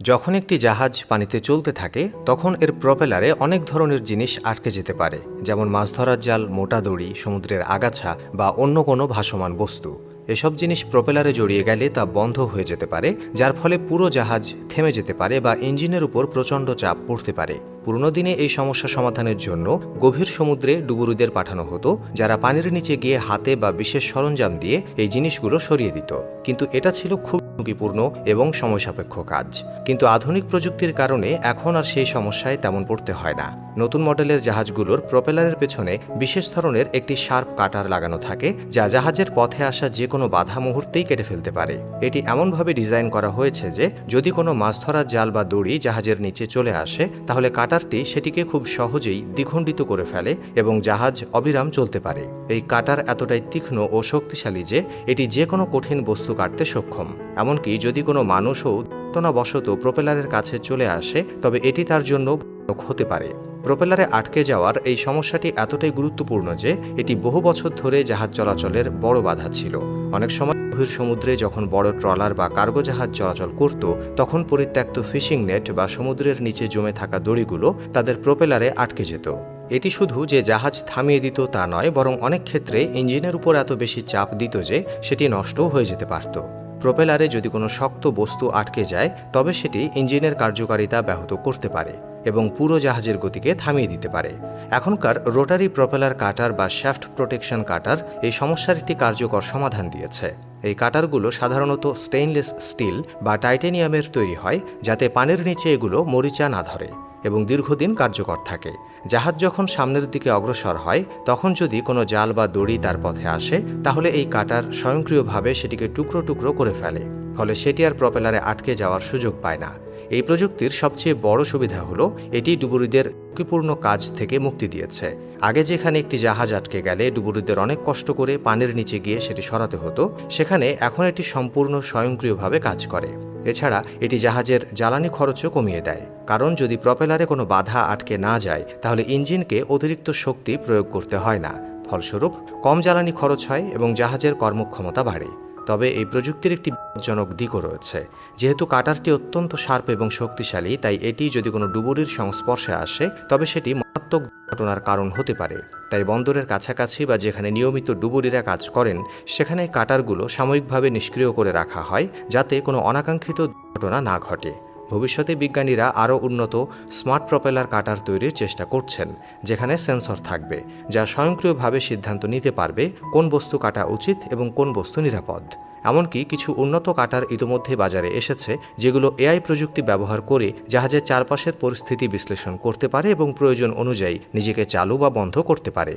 যখন একটি জাহাজ পানিতে চলতে থাকে, তখন এর প্রপেলারে অনেক ধরনের জিনিস আটকে যেতে পারে, যেমন মাছ ধরার জাল, মোটা দড়ি, সমুদ্রের আগাছা বা অন্য কোনো ভাসমান বস্তু। এসব জিনিস প্রপেলারে জড়িয়ে গেলে তা বন্ধ হয়ে যেতে পারে, যার ফলে পুরো জাহাজ থেমে যেতে পারে বা ইঞ্জিনের উপর প্রচণ্ড চাপ পড়তে পারে। পুরনো দিনে এই সমস্যা সমাধানের জন্য গভীর সমুদ্রে ডুবুরুদের পাঠানো হতো, যারা পানির নিচে গিয়ে হাতে বা বিশেষ সরঞ্জাম দিয়ে এই জিনিসগুলো সরিয়ে দিত। কিন্তু এটা ছিল খুব ঝুঁকিপূর্ণ এবং সময়সাপেক্ষ কাজ। কিন্তু আধুনিক প্রযুক্তির কারণে এখন আর সেই সমস্যায় তেমন পড়তে হয় না। নতুন মডেলের জাহাজগুলোর প্রপেলারের পেছনে বিশেষ ধরনের একটি শার্প কাটার লাগানো থাকে, যা জাহাজের পথে আসা যে কোনো বাধা মুহূর্তেই কেটে ফেলতে পারে। এটি এমনভাবে ডিজাইন করা হয়েছে যে, যদি কোনো মাছ ধরার জাল বা দড়ি জাহাজের নিচে চলে আসে, তাহলে কাটারটি সেটিকে খুব সহজেই দ্বিখণ্ডিত করে ফেলে এবং জাহাজ অবিরাম চলতে পারে। এই কাটার এতটাই তীক্ষ্ণ ও শক্তিশালী যে, এটি যে কোনো কঠিন বস্তু কাটতে সক্ষম। এমনকি যদি কোনো মানুষও ঘটনাবশত প্রপেলারের কাছে চলে আসে, তবে এটি তার জন্য হতে পারে। প্রপেলারে আটকে যাওয়ার এই সমস্যাটি এতটাই গুরুত্বপূর্ণ যে, এটি বহু বছর ধরে জাহাজ চলাচলের বড় বাধা ছিল। অনেক সময় গভীর সমুদ্রে যখন বড় ট্রলার বা কার্গো জাহাজ চলাচল করত, তখন পরিত্যক্ত ফিশিং নেট বা সমুদ্রের নিচে জমে থাকা দড়িগুলো তাদের প্রপেলারে আটকে যেত। এটি শুধু যে জাহাজ থামিয়ে দিত তা নয়, বরং অনেক ক্ষেত্রে ইঞ্জিনের উপর এত বেশি চাপ দিত যে, সেটি নষ্টও হয়ে যেতে পারত। প্রোপেলারে যদি কোনো শক্ত বস্তু আটকে যায়, তবে সেটি ইঞ্জিনের কার্যকারিতা ব্যাহত করতে পারে এবং পুরো জাহাজের গতিকে থামিয়ে দিতে পারে। এখনকার রোটারি প্রপেলার কাটার বা শ্যাফট প্রোটেকশন কাটার এই সমস্যার একটি কার্যকর সমাধান দিয়েছে। এই কাটারগুলো সাধারণত স্টেইনলেস স্টিল বা টাইটেনিয়ামের তৈরি হয়, যাতে পানের নিচে এগুলো মরিচা না ধরে এবং দীর্ঘদিন কার্যকর থাকে। জাহাজ যখন সামনের দিকে অগ্রসর হয়, তখন যদি কোনো জাল বা দড়ি তার পথে আসে, তাহলে এই কাটার স্বয়ংক্রিয়ভাবে সেটিকে টুকরো টুকরো করে ফেলে, ফলে সেটি আর প্রপেলারে আটকে যাওয়ার সুযোগ পায় না। এই প্রযুক্তির সবচেয়ে বড় সুবিধা হলো, এটি ডুবুরিদের ঝুঁকিপূর্ণ কাজ থেকে মুক্তি দিয়েছে। আগে যেখানে একটি জাহাজ আটকে গেলে ডুবুরিদের অনেক কষ্ট করে পানির নিচে গিয়ে সেটি সরাতে হতো, সেখানে এখন এটি সম্পূর্ণ স্বয়ংক্রিয়ভাবে কাজ করে। এছাড়া এটি জাহাজের জ্বালানি খরচও কমিয়ে দেয়। কারণ যদি প্রপেলারে কোনো বাধা আটকে না যায়, তাহলে ইঞ্জিনকে অতিরিক্ত শক্তি প্রয়োগ করতে হয় না। ফলস্বরূপ, কম জ্বালানি খরচ হয় এবং জাহাজের কর্মক্ষমতা বাড়ে। তবে এই প্রযুক্তির একটি বিপজ্জনক দিকও রয়েছে। যেহেতু কাটারটি অত্যন্ত শার্প এবং শক্তিশালী, তাই এটি যদি কোনো ডুবুরির সংস্পর্শে আসে, তবে সেটি মারাত্মক ঘটনার কারণ হতে পারে। তাই বন্দরের কাছাকাছি বা যেখানে নিয়মিত ডুবুরিরা কাজ করেন, সেখানে কাটারগুলো সাময়িকভাবে নিষ্ক্রিয় করে রাখা হয়, যাতে কোনো অনাকাঙ্ক্ষিত ঘটনা না ঘটে। ভবিষ্যতে বিজ্ঞানীরা আরও উন্নত স্মার্ট প্রপেলার কাটার তৈরির চেষ্টা করছেন, যেখানে সেন্সর থাকবে, যা স্বয়ংক্রিয়ভাবে সিদ্ধান্ত নিতে পারবে কোন বস্তু কাটা উচিত এবং কোন বস্তু নিরাপদ। এমনকি কিছু উন্নত কাটার ইতোমধ্যে বাজারে এসেছে, যেগুলো এআই প্রযুক্তি ব্যবহার করে জাহাজের চারপাশের পরিস্থিতি বিশ্লেষণ করতে পারে এবং প্রয়োজন অনুযায়ী নিজেকে চালু বা বন্ধ করতে পারে।